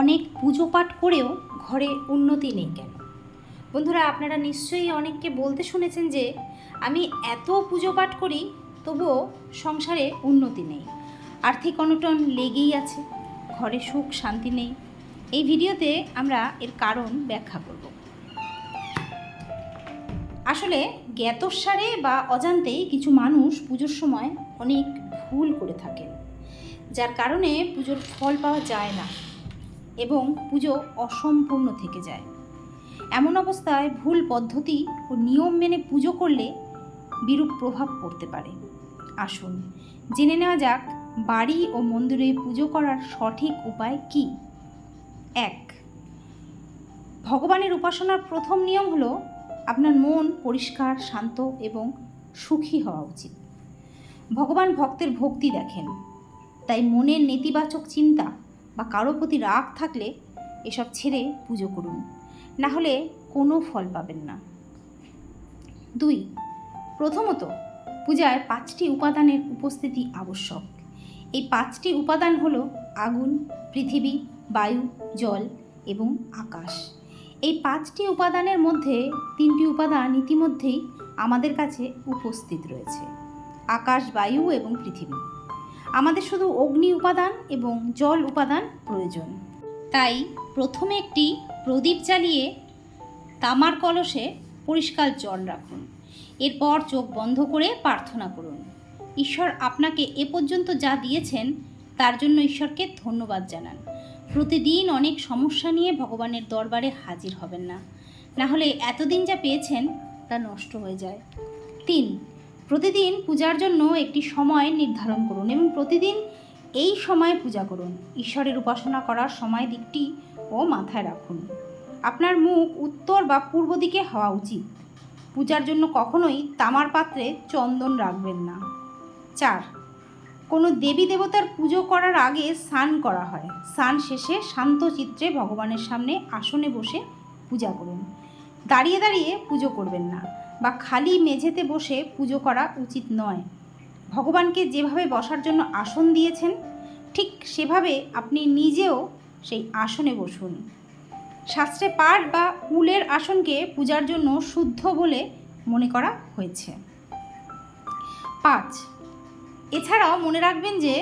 অনেক পুজো পাঠ করেও ঘরে উন্নতি নেই কেন? বন্ধুরা, আপনারা নিশ্চয়ই অনেককে বলতে শুনেছেন যে, আমি এত পুজো পাঠ করি, তবুও সংসারে উন্নতি নেই। আর্থিক অনটন লেগেই আছে, ঘরে সুখ শান্তি নেই। এই ভিডিওতে আমরা এর কারণ ব্যাখ্যা করব। আসলে জ্ঞাতসারে বা অজান্তেই কিছু মানুষ পুজোর সময় অনেক ভুল করে থাকেন, যার কারণে পুজোর ফল পাওয়া যায় না। এবং পুজো অসম্পূর্ণ থেকে যায়। এমন অবস্থায় ভুল পদ্ধতি ও নিয়ম মেনে পুজো করলে বিরূপ প্রভাব পড়তে পারে। আসুন জেনে নেওয়া যাক, বাড়ি ও মন্দিরে পুজো করার সঠিক উপায় কি? এক, ভগবানের উপাসনার প্রথম নিয়ম হলো আপনার মন পরিষ্কার, শান্ত এবং সুখী হওয়া উচিত। ভগবান ভক্তের ভক্তি দেখেন, তাই মনের নেতিবাচক চিন্তা বা কারও প্রতি রাগ থাকলে এসব ছেড়ে পুজো করুন। না হলে কোনো ফল পাবেন না। দুই, প্রথমত পূজায় পাঁচটি উপাদানের উপস্থিতি আবশ্যক। এই পাঁচটি উপাদান হলো আগুন, পৃথিবী, বায়ু, জল এবং আকাশ। এই পাঁচটি উপাদানের মধ্যে তিনটি উপাদান ইতিমধ্যেই আমাদের কাছে উপস্থিত রয়েছে। আকাশ, বায়ু এবং পৃথিবী। আমাদের শুধু অগ্নি উপাদান এবং জল উপাদান প্রয়োজন। তাই প্রথমে একটি প্রদীপ জ্বালিয়ে তামার কলসে পরিষ্কার জল রাখুন। এরপর চোখ বন্ধ করে প্রার্থনা করুন। ঈশ্বর আপনাকে এ পর্যন্ত যা দিয়েছেন, তার জন্য ঈশ্বরকে ধন্যবাদ জানান। প্রতিদিন অনেক সমস্যা নিয়ে ভগবানের দরবারে হাজির হবেন না। না হলে এতদিন যা পেয়েছেন, তা নষ্ট হয়ে যায়। তিন প্রতিদিন পূজার জন্য একটি সময় নির্ধারণ করুন এবং প্রতিদিন এই সময় পূজা করুন। ঈশ্বরের উপাসনা করার সময় দিকটি ও মাথায় রাখুন। আপনার মুখ উত্তর বা পূর্ব দিকে হওয়া উচিত। পূজার জন্য কখনোই তামার পাত্রে চন্দন রাখবেন না। চার, কোনো দেবী দেবতার পুজো করার আগে স্নান করা হয়। স্নান শেষে শান্ত চিত্রে ভগবানের সামনে আসনে বসে পূজা করুন। দাঁড়িয়ে দাঁড়িয়ে পুজো করবেন না। বা খালি মেঝেতে বসে পুজো করা উচিত নয়। ভগবানকে যেভাবে বসার জন্য আসন দিয়েছেন, ঠিক সেভাবে আপনি নিজেও সেই আসনে বসুন। শাস্ত্রে পাঠ বা উলের আসনকে পূজার জন্য শুদ্ধ বলে মনে করা হয়েছে। পাঁচ, এছাড়াও মনে রাখবেন যে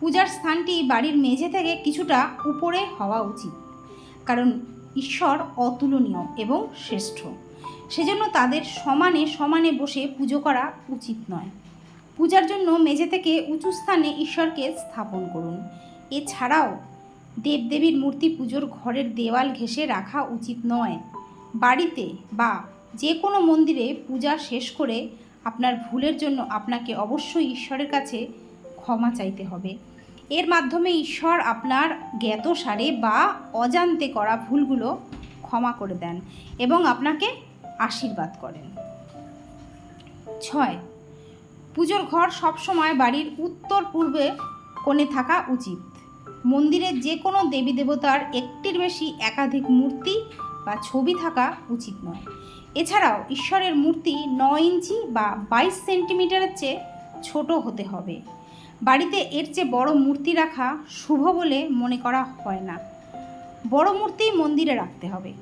পূজার স্থানটি বাড়ির মেঝে থেকে কিছুটা উপরে হওয়া উচিত, কারণ ঈশ্বর অতুলনীয় এবং শ্রেষ্ঠ। সেজন্য তাদের সমানে সমানে বসে পুজো করা উচিত নয়। পূজার জন্য মেঝে থেকে উঁচু স্থানে ঈশ্বরকে স্থাপন করুন। এছাড়াও দেবদেবীর মূর্তি পুজোর ঘরের দেওয়াল ঘেঁষে রাখা উচিত নয়। বাড়িতে বা যে কোনো মন্দিরে পূজা শেষ করে আপনার ভুলের জন্য আপনাকে অবশ্যই ঈশ্বরের কাছে ক্ষমা চাইতে হবে। এর মাধ্যমে ঈশ্বর আপনার জ্ঞাত সারে বা অজান্তে করা ভুলগুলো ক্ষমা করে দেন এবং আপনাকে আশীর্বাদ করেন। ছয়, পুজোর ঘর সবসময় বাড়ির উত্তর পূর্বে কোণে থাকা উচিত। মন্দিরের যে কোনো দেবী দেবতার একটির বেশি একাধিক মূর্তি বা ছবি থাকা উচিত নয়। এছাড়াও ঈশ্বরের মূর্তি নয় ইঞ্চি বা বাইশ সেন্টিমিটারের চেয়ে ছোট হতে হবে। বাড়িতে এর চেয়ে বড় মূর্তি রাখা শুভ বলে মনে করা হয় না। বড় মূর্তি মন্দিরে রাখতে হবে।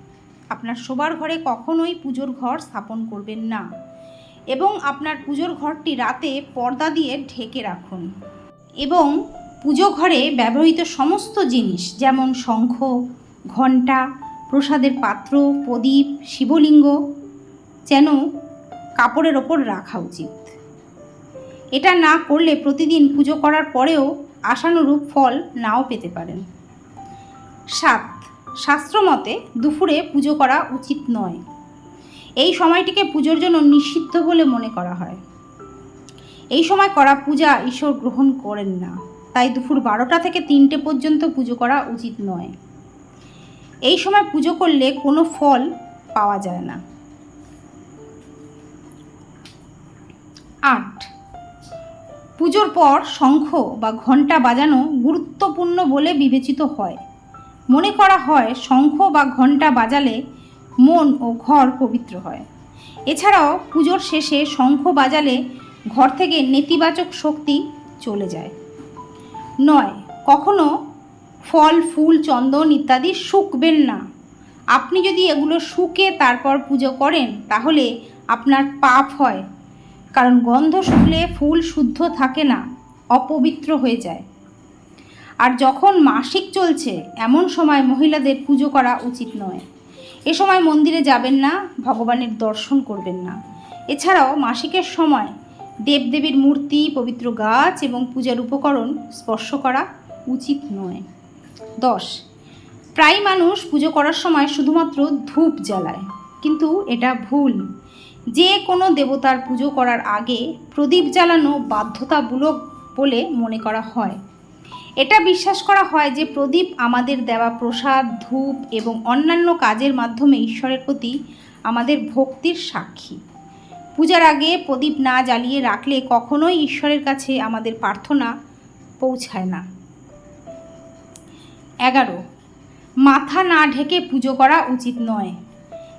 আপনার শোবার ঘরে কখনোই পুজোর ঘর স্থাপন করবেন না এবং আপনার পুজোর ঘরটি রাতে পর্দা দিয়ে ঢেকে রাখুন। এবং পুজো ঘরে ব্যবহৃত সমস্ত জিনিস, যেমন শঙ্খ, ঘণ্টা, প্রসাদের পাত্র, প্রদীপ, শিবলিঙ্গ, যেন কাপড়ের ওপর রাখা উচিত। এটা না করলে প্রতিদিন পুজো করার পরেও আশানুরূপ ফল নাও পেতে পারেন। সাত শাস্ত্রমতে দুপুরে পুজো করা উচিত নয়। এই সময়টিকে পুজোর জন্য নিষিদ্ধ বলে মনে করা হয়। এই সময় করা পূজা ঈশ্বর গ্রহণ করেন না। তাই দুপুর বারোটা থেকে তিনটে পর্যন্ত পুজো করা উচিত নয়। এই সময় পুজো করলে কোনো ফল পাওয়া যায় না। আট। পুজোর পর শঙ্খ বা ঘণ্টা বাজানো গুরুত্বপূর্ণ বলে বিবেচিত হয়। মনে করা হয় শঙ্খ বা ঘণ্টা বাজালে মন ও ঘর পবিত্র হয়। এছাড়াও পুজোর শেষে শঙ্খ বাজালে ঘর থেকে নেতিবাচক শক্তি চলে যায়। নয়, কখনো ফল, ফুল, চন্দন ইত্যাদি শুকবেন না। আপনি যদি এগুলো শুকে তারপর পুজো করেন, তাহলে আপনার পাপ হয়। কারণ গন্ধ শুকলে ফুল শুদ্ধ থাকে না, অপবিত্র হয়ে যায়। আর যখন মাসিক চলছে, এমন সময় মহিলাদের পুজো করা উচিত নয়। এ সময় মন্দিরে যাবেন না, ভগবানের দর্শন করবেন না। এছাড়াও মাসিকের সময় দেবদেবীর মূর্তি, পবিত্র গাছ এবং পূজার উপকরণ স্পর্শ করা উচিত নয়। দশ প্রায় মানুষ পুজো করার সময় শুধুমাত্র ধূপ জ্বালায়, কিন্তু এটা ভুল। যে কোনো দেবতার পুজো করার আগে প্রদীপ জ্বালানো বাধ্যতামূলক বলে মনে করা হয়। এটা বিশ্বাস করা হয় যে প্রদীপ আমাদের দেওয়া প্রসাদ, ধূপ এবং অন্যান্য কাজের মাধ্যমে ঈশ্বরের প্রতি আমাদের ভক্তির সাক্ষী। পূজার আগে প্রদীপ না জ্বালিয়ে রাখলে কখনোই ঈশ্বরের কাছে আমাদের প্রার্থনা পৌঁছায় না। এগারো, মাথা না ঢেকে পুজো করা উচিত নয়।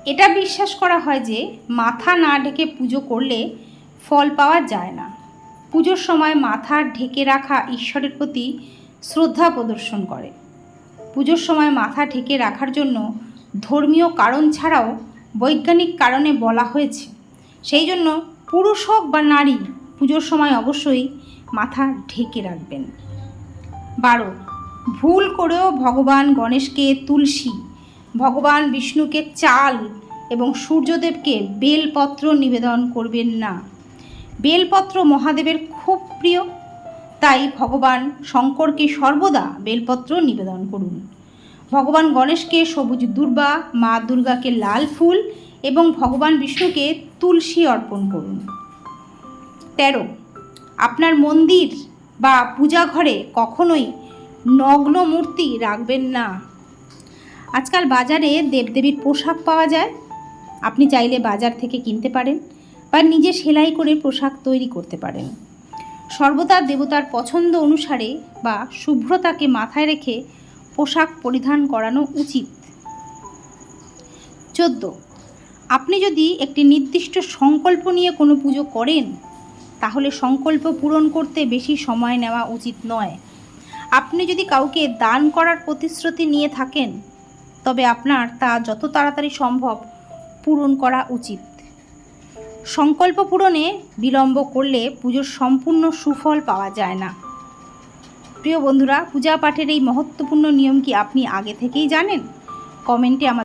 এটা বিশ্বাস করা হয় যে মাথা না ঢেকে পুজো করলে ফল পাওয়া যায় না। পুজোর সময় মাথা ঢেকে রাখা ঈশ্বরের প্রতি শ্রদ্ধা প্রদর্শন করে। পুজোর সময় মাথা ঢেকে রাখার জন্য ধর্মীয় কারণ ছাড়াও বৈজ্ঞানিক কারণে বলা হয়েছে। সেই জন্য পুরুষ হোক বা নারী, পুজোর সময় অবশ্যই মাথা ঢেকে রাখবেন। বারো, ভুল করেও ভগবান গণেশকে তুলসী, ভগবান বিষ্ণুকে চাল এবং সূর্যদেবকে বেলপত্র নিবেদন করবেন না। বেলপত্র মহাদেবের খুব প্রিয়। তাই ভগবান শঙ্করকে সর্বদা বেলপত্র নিবেদন করুন। ভগবান গণেশকে সবুজ দুর্বা, মা দুর্গাকে লাল ফুল এবং ভগবান বিষ্ণুকে তুলসী অর্পণ করুন। তেরো, আপনার মন্দির বা পূজা ঘরে কখনোই নগ্ন মূর্তি রাখবেন না। আজকাল বাজারে দেবদেবীর পোশাক পাওয়া যায়। আপনি চাইলে বাজার থেকে কিনতে পারেন বা নিজে সেলাই করে পোশাক তৈরি করতে পারেন। সর্বদা দেবতার পছন্দ অনুসারে বা শুভ্রতাকে মাথায় রেখে পোশাক পরিধান করানো উচিত। চোদ্দ। আপনি যদি একটি নির্দিষ্ট সংকল্প নিয়ে কোনো পুজো করেন, তাহলে সংকল্প পূরণ করতে বেশি সময় নেওয়া উচিত নয়। আপনি যদি কাউকে দান করার প্রতিশ্রুতি নিয়ে থাকেন, তবে আপনার তা যত তাড়াতাড়ি সম্ভব পূরণ করা উচিত। সংকল্প পূরণে বিলম্ব করলে পুজোর সম্পূর্ণ সুফল পাওয়া যায় না। প্রিয় বন্ধুরা, পূজা পাঠের এই মহত্বপূর্ণ নিয়ম কি আপনি আগে থেকেই জানেন? কমেন্টে আমার